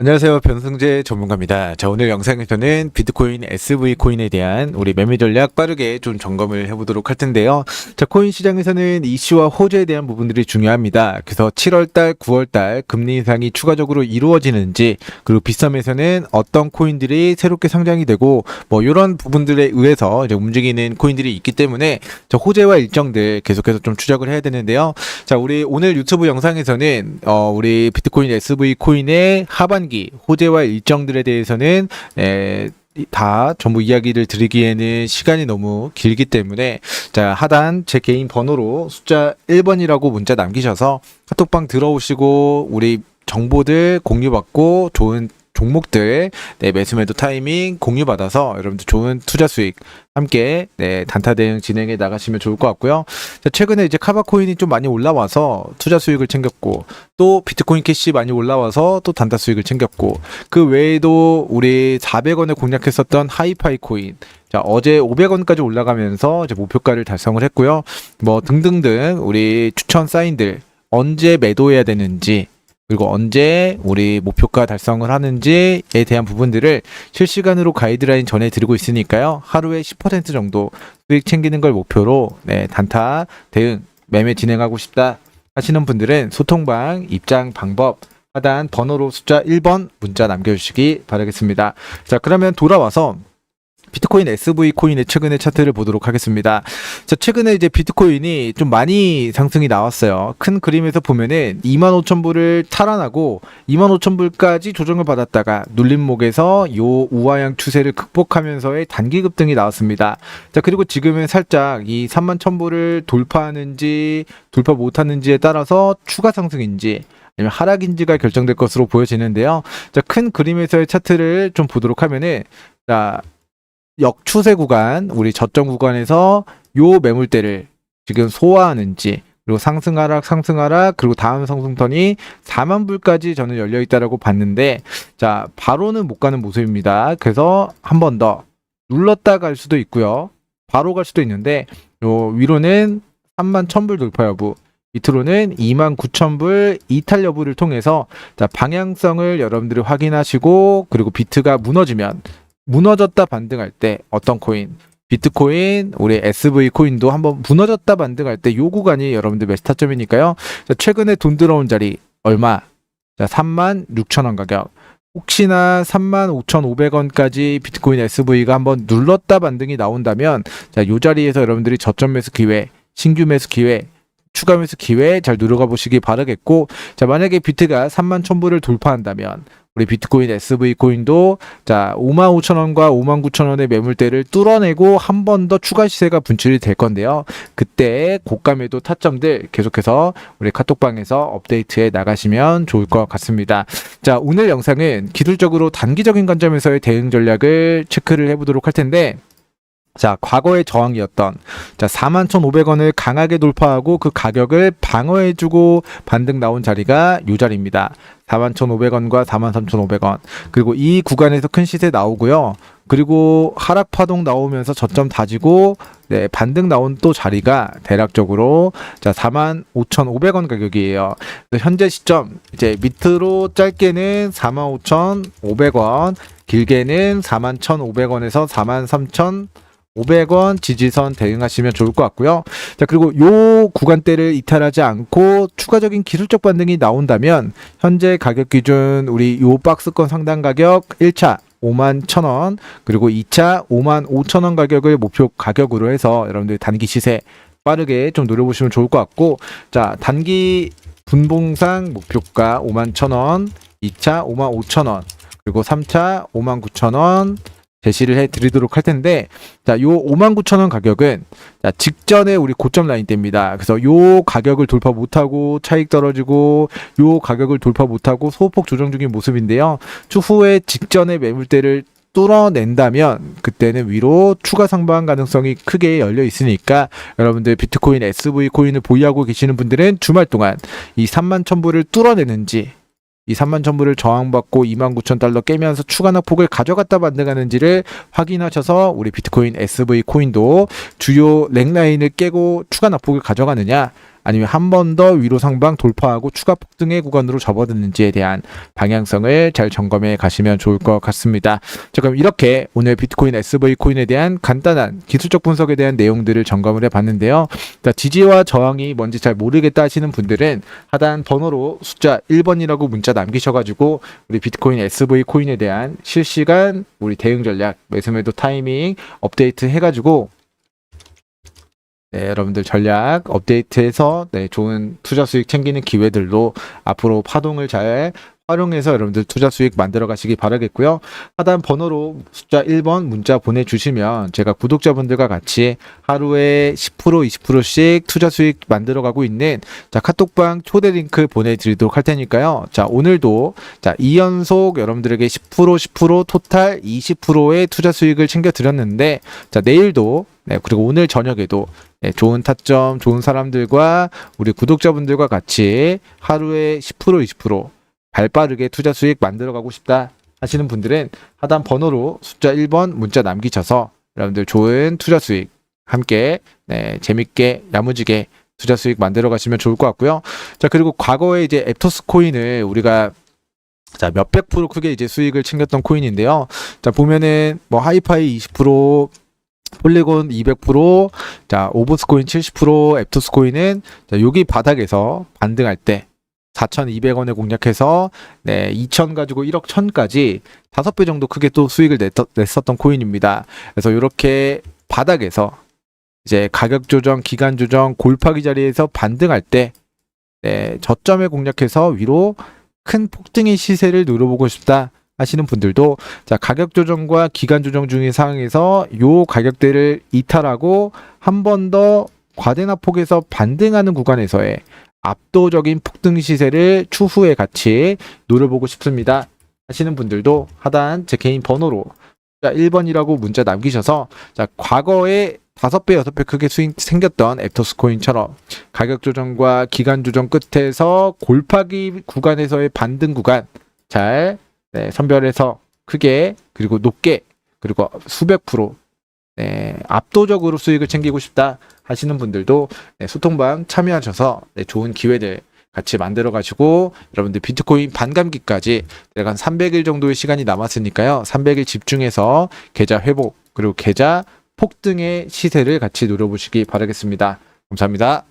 안녕하세요. 변승재 전문가입니다. 자, 오늘 영상에서는 비트코인 SV 코인에 대한 우리 매매 전략 빠르게 좀 점검을 해보도록 할 텐데요. 자, 코인 시장에서는 이슈와 호재에 대한 부분들이 중요합니다. 그래서 7월달, 9월달 금리 인상이 추가적으로 이루어지는지, 그리고 비썸에서는 어떤 코인들이 새롭게 상장이 되고, 뭐, 이런 부분들에 의해서 이제 움직이는 코인들이 있기 때문에 저 호재와 일정들 계속해서 좀 추적을 해야 되는데요. 자, 우리 오늘 유튜브 영상에서는 어, 우리 비트코인 SV 코인의 하반기 호재와 일정들에 대해서는 에, 다 전부 이야기를 드리기에는 시간이 너무 길기 때문에 자 하단 제 개인 번호로 숫자 1번이라고 문자 남기셔서 카톡방 들어오시고 우리 정보들 공유받고 좋은 종목들 네, 매수 매도 타이밍 공유 받아서 여러분들 좋은 투자 수익 함께 네, 단타 대응 진행해 나가시면 좋을 것 같고요. 자, 최근에 이제 카바 코인이 좀 많이 올라와서 투자 수익을 챙겼고 또 비트코인 캐시 많이 올라와서 또 단타 수익을 챙겼고 그 외에도 우리 400원에 공략했었던 하이파이 코인 자, 어제 500원까지 올라가면서 이제 목표가를 달성을 했고요. 뭐 등등등 우리 추천 사인들 언제 매도해야 되는지 그리고 언제 우리 목표가 달성을 하는지에 대한 부분들을 실시간으로 가이드라인 전해드리고 있으니까요. 하루에 10% 정도 수익 챙기는 걸 목표로 네, 단타 대응 매매 진행하고 싶다 하시는 분들은 소통방 입장 방법 하단 번호로 숫자 1번 문자 남겨주시기 바라겠습니다. 자 그러면 돌아와서 비트코인 SV 코인의 최근의 차트를 보도록 하겠습니다. 자, 최근에 이제 비트코인이 좀 많이 상승이 나왔어요. 큰 그림에서 보면은 25,000불을 탈환하고 25,000불까지 조정을 받았다가 눌림목에서 요 우하향 추세를 극복하면서의 단기 급등이 나왔습니다. 자, 그리고 지금은 살짝 이 31,000불을 돌파하는지 돌파 못하는지에 따라서 추가 상승인지 아니면 하락인지가 결정될 것으로 보여지는데요. 자, 큰 그림에서의 차트를 좀 보도록 하면은 자, 역추세 구간, 우리 저점 구간에서 요 매물대를 지금 소화하는지 그리고 상승 하락 상승 하락 그리고 다음 상승턴이 4만 불까지 저는 열려 있다라고 봤는데 자 바로는 못 가는 모습입니다. 그래서 한 번 더 눌렀다 갈 수도 있고요. 바로 갈 수도 있는데 요 위로는 3만 1000불 돌파 여부 밑으로는 2만 9천 불 이탈 여부를 통해서 자 방향성을 여러분들이 확인하시고 그리고 비트가 무너지면 무너졌다 반등할 때 어떤 코인 비트코인, 우리 SV 코인도 한번 무너졌다 반등할 때 요 구간이 여러분들 메스타점이니까요. 자, 최근에 돈 들어온 자리 얼마? 자, 3만 6천 원 가격. 혹시나 3만 5,500원까지 비트코인 SV가 한번 눌렀다 반등이 나온다면 자, 요 자리에서 여러분들이 저점 매수 기회, 신규 매수 기회, 추가 매수 기회 잘 누려가 보시기 바라겠고 자, 만약에 비트가 3만 1,000불을 돌파한다면 우리 비트코인 SV 코인도 자 5만 5천 원과 5만 9천 원의 매물대를 뚫어내고 한 번 더 추가 시세가 분출이 될 건데요. 그때 고가 매도 타점들 계속해서 우리 카톡방에서 업데이트해 나가시면 좋을 것 같습니다. 자 오늘 영상은 기술적으로 단기적인 관점에서의 대응 전략을 체크를 해보도록 할 텐데 자, 과거의 저항이었던 자, 41,500원을 강하게 돌파하고 그 가격을 방어해 주고 반등 나온 자리가 이 자리입니다. 41,500원과 43,500원. 그리고 이 구간에서 큰 시세 나오고요. 그리고 하락 파동 나오면서 저점 다지고 네, 반등 나온 또 자리가 대략적으로 자, 45,500원 가격이에요. 현재 시점 이제 밑으로 짧게는 45,500원, 길게는 41,500원에서 43,000 500원 지지선 대응하시면 좋을 것 같고요. 자, 그리고 요 구간대를 이탈하지 않고 추가적인 기술적 반등이 나온다면 현재 가격 기준 우리 요 박스권 상당 가격 1차 5만 1,000원 그리고 2차 5만 5천원 가격을 목표 가격으로 해서 여러분들 단기 시세 빠르게 좀 노려보시면 좋을 것 같고 자, 단기 분봉상 목표가 5만 1,000원 2차 5만 5천원 그리고 3차 5만 9천원 제시를 해 드리도록 할 텐데 자, 요 59,000원 가격은 자, 직전에 우리 고점 라인대입니다. 그래서 요 가격을 돌파 못 하고 차익 떨어지고 요 가격을 돌파 못 하고 소폭 조정 중인 모습인데요. 추후에 직전에 매물대를 뚫어낸다면 그때는 위로 추가 상방 가능성이 크게 열려 있으니까 여러분들 비트코인 SV 코인을 보유하고 계시는 분들은 주말 동안 이 3만 천불을 뚫어내는지 이 3만 천불을 저항받고 2만 9천 달러 깨면서 추가 낙 폭을 가져갔다 반등하는지를 확인하셔서 우리 비트코인 SV 코인도 주요 랭라인을 깨고 추가 낙 폭을 가져가느냐 아니면 한 번 더 위로 상방 돌파하고 추가 폭등의 구간으로 접어드는지에 대한 방향성을 잘 점검해 가시면 좋을 것 같습니다. 자, 그럼 이렇게 오늘 비트코인 SV 코인에 대한 간단한 기술적 분석에 대한 내용들을 점검을 해 봤는데요. 자, 지지와 저항이 뭔지 잘 모르겠다 하시는 분들은 하단 번호로 숫자 1번이라고 문자 남기셔가지고 우리 비트코인 SV 코인에 대한 실시간 우리 대응 전략, 매수 매도 타이밍 업데이트 해가지고 네, 여러분들 전략 업데이트해서 네, 좋은 투자 수익 챙기는 기회들로 앞으로 파동을 잘 활용해서 여러분들 투자 수익 만들어 가시기 바라겠고요. 하단 번호로 숫자 1번 문자 보내주시면 제가 구독자분들과 같이 하루에 10% 20%씩 투자 수익 만들어 가고 있는 자 카톡방 초대 링크 보내드리도록 할 테니까요. 자 오늘도 자 2연속 여러분들에게 10% 10% 토탈 20%의 투자 수익을 챙겨 드렸는데 자 내일도 네, 그리고 오늘 저녁에도 네, 좋은 타점, 좋은 사람들과 우리 구독자분들과 같이 하루에 10% 20% 발빠르게 투자 수익 만들어가고 싶다 하시는 분들은 하단 번호로 숫자 1번 문자 남기셔서 여러분들 좋은 투자 수익 함께 네, 재밌게 야무지게 투자 수익 만들어 가시면 좋을 것 같고요. 자 그리고 과거에 이제 앱토스 코인을 우리가 자 몇백 프로 크게 이제 수익을 챙겼던 코인인데요. 자 보면은 뭐 하이파이 20% 폴리곤 200%, 자 오버스코인 70%, 앱토스 코인은 자 여기 바닥에서 반등할 때 4,200원에 공략해서 네, 2,000 가지고 1억 1,000까지 5배 정도 크게 또 수익을 냈, 냈었던 코인입니다. 그래서 이렇게 바닥에서 이제 가격 조정, 기간 조정, 골파기 자리에서 반등할 때 네, 저점에 공략해서 위로 큰 폭등의 시세를 누려보고 싶다 하시는 분들도 자 가격 조정과 기간 조정 중의 상황에서 요 가격대를 이탈하고 한 번 더 과대나 폭에서 반등하는 구간에서의 압도적인 폭등 시세를 추후에 같이 노려보고 싶습니다. 하시는 분들도 하단 제 개인 번호로 자 1번이라고 문자 남기셔서 자 과거에 다섯 배 여섯 배 크게 수익 생겼던 앱토스 코인처럼 가격 조정과 기간 조정 끝에서 골파기 구간에서의 반등 구간 잘 네, 선별해서 크게 그리고 높게 그리고 수백 프로 네, 압도적으로 수익을 챙기고 싶다 하시는 분들도 네, 소통방 참여하셔서 네, 좋은 기회들 같이 만들어 가지고 여러분들 비트코인 반감기까지 내가 한 300일 정도의 시간이 남았으니까요. 300일 집중해서 계좌 회복 그리고 계좌 폭등의 시세를 같이 노려보시기 바라겠습니다. 감사합니다.